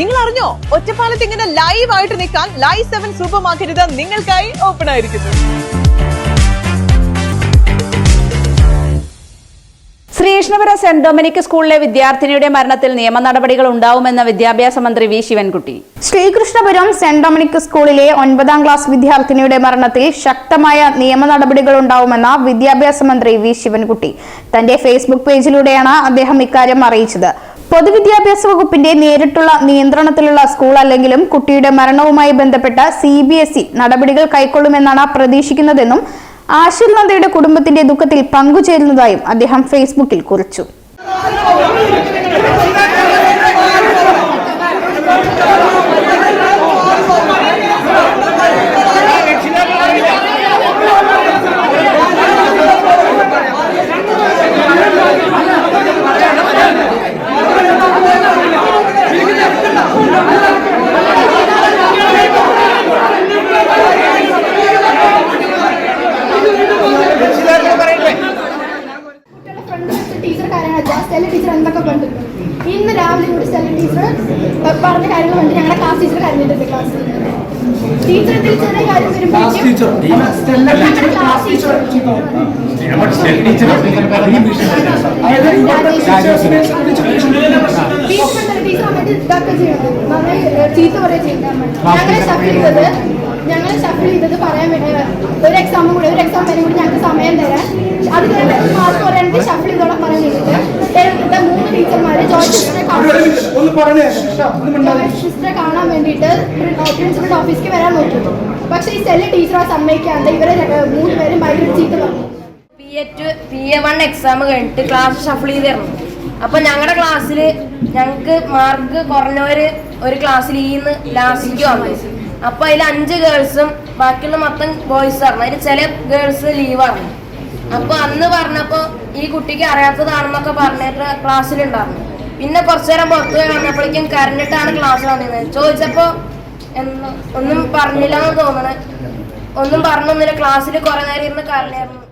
നിങ്ങൾ അറിഞ്ഞോ ഒറ്റപ്പാലത്ത് ഇങ്ങനെ ലൈവ് ആയിട്ട് നിൽക്കാൻ ലൈവ് സെവൻ സൂപ്പർ മാർക്കറ്റ് നിങ്ങൾക്കായി ഓപ്പൺ ആയിരിക്കുന്നു. ശ്രീകൃഷ്ണപുരം സെന്റ് ഡൊമിനിക് സ്കൂളിലെ വിദ്യാർത്ഥിനിയുടെ മരണത്തിൽ നിയമ നടപടികൾ ഉണ്ടാവുമെന്ന് വിദ്യാഭ്യാസ മന്ത്രി V Sivankutty. Sreekrishnapuram Saint Dominic സ്കൂളിലെ ഒൻപതാം ക്ലാസ് വിദ്യാർത്ഥിനിയുടെ മരണത്തിൽ ശക്തമായ നിയമ നടപടികൾ ഉണ്ടാവുമെന്ന് വിദ്യാഭ്യാസ മന്ത്രി വി ശിവൻകുട്ടി. തന്റെ ഫേസ്ബുക്ക് പേജിലൂടെയാണ് അദ്ദേഹം ഇക്കാര്യം അറിയിച്ചത്. പൊതുവിദ്യാഭ്യാസ വകുപ്പിന്റെ നേരിട്ടുള്ള നിയന്ത്രണത്തിലുള്ള സ്കൂൾ അല്ലെങ്കിലും കുട്ടിയുടെ മരണവുമായി ബന്ധപ്പെട്ട സി ബി എസ് ഇ നടപടികൾ കൈക്കൊള്ളുമെന്നാണ് പ്രതീക്ഷിക്കുന്നതെന്നും ആശിർ നന്ദയുടെ കുടുംബത്തിന്റെ ദുഃഖത്തിൽ പങ്കുചേരുന്നതായും അദ്ദേഹം ഫേസ്ബുക്കിൽ കുറിച്ചു. ടീച്ചർ കാര്യങ്ങൾ സ്റ്റെല്ല ടീച്ചർ എന്തൊക്കെ കണ്ടിട്ടുണ്ട് ഇന്ന് രാവിലെ കൂടി സ്റ്റെല്ല ടീച്ചർ പറഞ്ഞ കാര്യങ്ങൾ കണ്ട് ഞങ്ങളുടെ ക്ലാസ് ടീച്ചർ കരഞ്ഞിട്ടുണ്ട് ക്ലാസ്സിൽ ടീച്ചർ ടീച്ചറുടെ കാര്യം വരുമ്പോഴേക്കും ഞങ്ങളുടെ ക്ലാസ് ടീച്ചർ ടീച്ചർ ടീച്ചർ വന്നിട്ട് ഇതൊക്കെ ചെയ്യുന്നത് നന്നായി ഏഹ്, ചീത്ത പറയുക ചെയ്യുന്നത് ഞങ്ങളെ ഷഫിൾ ചെയ്തത് ഷഫിൾ ചെയ്തത് പറയാൻ വേണ്ടി ഒരു എക്സാമും കൂടി ഒരു എക്സാം വരെ കൂടി ഞങ്ങൾക്ക് സമയം തരാം അത് കഴിഞ്ഞ് മാർക്ക് പറയാനായിട്ട് ഷഫിൾ ചെയ്തോളം പറയാൻ വേണ്ടിയിട്ട് ഇവിടെ മൂന്ന് ടീച്ചർമാര് ജോയിന്റ് സിസ്റ്ററെ ജോയിന്റ് സിസ്റ്ററെ കാണാൻ വേണ്ടിയിട്ട് പ്രിൻസിപ്പൽ ഓഫീസിലേക്ക് വരാൻ നോക്കി. പക്ഷേ ഈ സെല്ല് ടീച്ചറെ സമ്മതിക്കാണ്ട് ഇവരെ മൂന്ന് പേരും ഭയങ്കര ചീത്ത പറഞ്ഞു. P A two P A one exam കഴിഞ്ഞിട്ട് ക്ലാസ് ഷഫിൾ ചെയ്ത് തരണം. അപ്പൊ ഞങ്ങളുടെ ക്ലാസ്സിൽ ഞങ്ങൾക്ക് മാർക്ക് കുറഞ്ഞവര് ഒരു ക്ലാസ്സിൽ ഈ ലാസ്റ്റിക്ക് വന്നു. അപ്പൊ അതിൽ അഞ്ച് ഗേൾസും ബാക്കിയുള്ള മൊത്തം ബോയ്സ് ആയിരുന്നു. അതിൽ ചില ഗേൾസ് ലീവ് ആയിരുന്നു. അപ്പൊ അന്ന് പറഞ്ഞപ്പോ ഈ കുട്ടിക്ക് അറിയാത്തതാണെന്നൊക്കെ പറഞ്ഞിട്ട് ക്ലാസ്സിലുണ്ടായിരുന്നു പിന്നെ കുറച്ചു നേരം പുറത്തു പോയി വന്നപ്പോഴേക്കും കരഞ്ഞിട്ടാണ് ക്ലാസ് വന്നിരുന്നത്. ചോദിച്ചപ്പോ ഒന്നും പറഞ്ഞില്ല എന്ന് തോന്നണേ. ഒന്നും പറഞ്ഞൊന്നുമില്ല. ക്ലാസ്സിൽ കുറെ നേരം ഇരുന്ന് കരഞ്ഞായിരുന്നു.